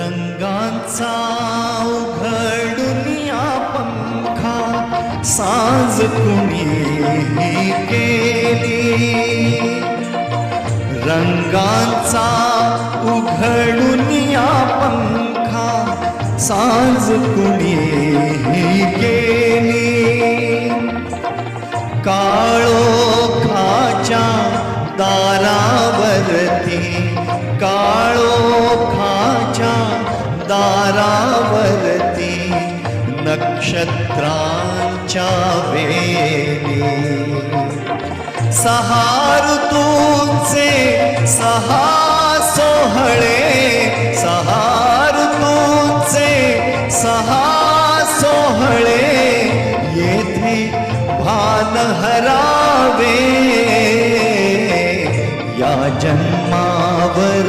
रंगांचा उघडून या पंखा साज कुणी केली. रंगांचा उघडून या पंखा साज कुणी केली. काळोखाच्या दारावरती दारावरती नक्षत्रांच्या वेली. सहा ऋतूंचे सहा सोहळे सहा ऋतूंचे सहा सोहळे येथे भान हरावे या जन्मावर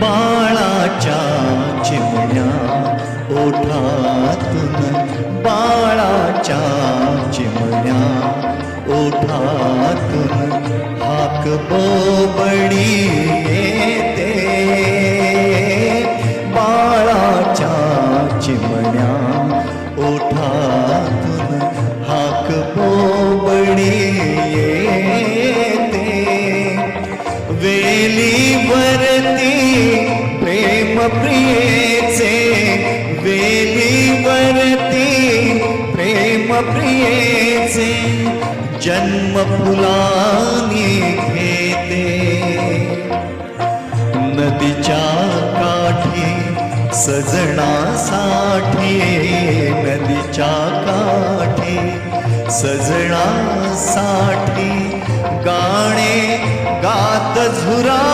बाळाच्या चिमण्या ओठातून बाळाच्या चिमण्या ओठातून हाक बोल. प्रियेचे वेलीवरती प्रेम प्रियेचे जन्म फुलानी घेते. नदीच्या काठी सजणासाठी नदीच्या काठी सजणासाठी गाणे गात झुरा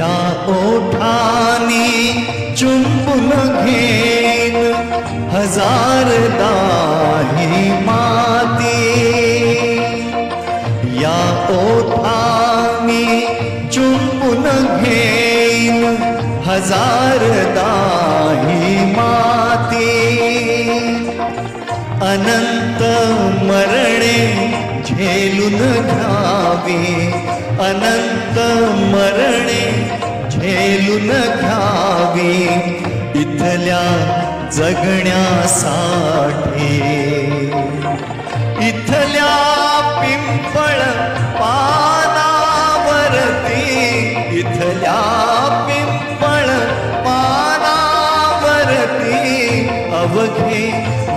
या ओठानी चुंबुन घेन हजार दाही माती. या ओठानी चुंबुन घेन हजार दाही माती. अनंत मरणे झेलून घ्यावे. अनंत मरणे झेलून घ्यावे. इथल्या जगण्यासाठी इथल्या पिंपळ पानावरती. इथल्या पिंपळ पानावरती अवघे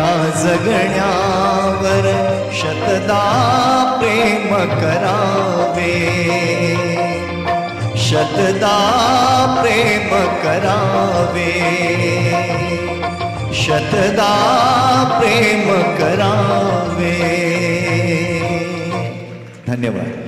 या जगण्यावर शतदा प्रेम करावे. शतदा प्रेम करावे. शतदा प्रेम करावे. धन्यवाद.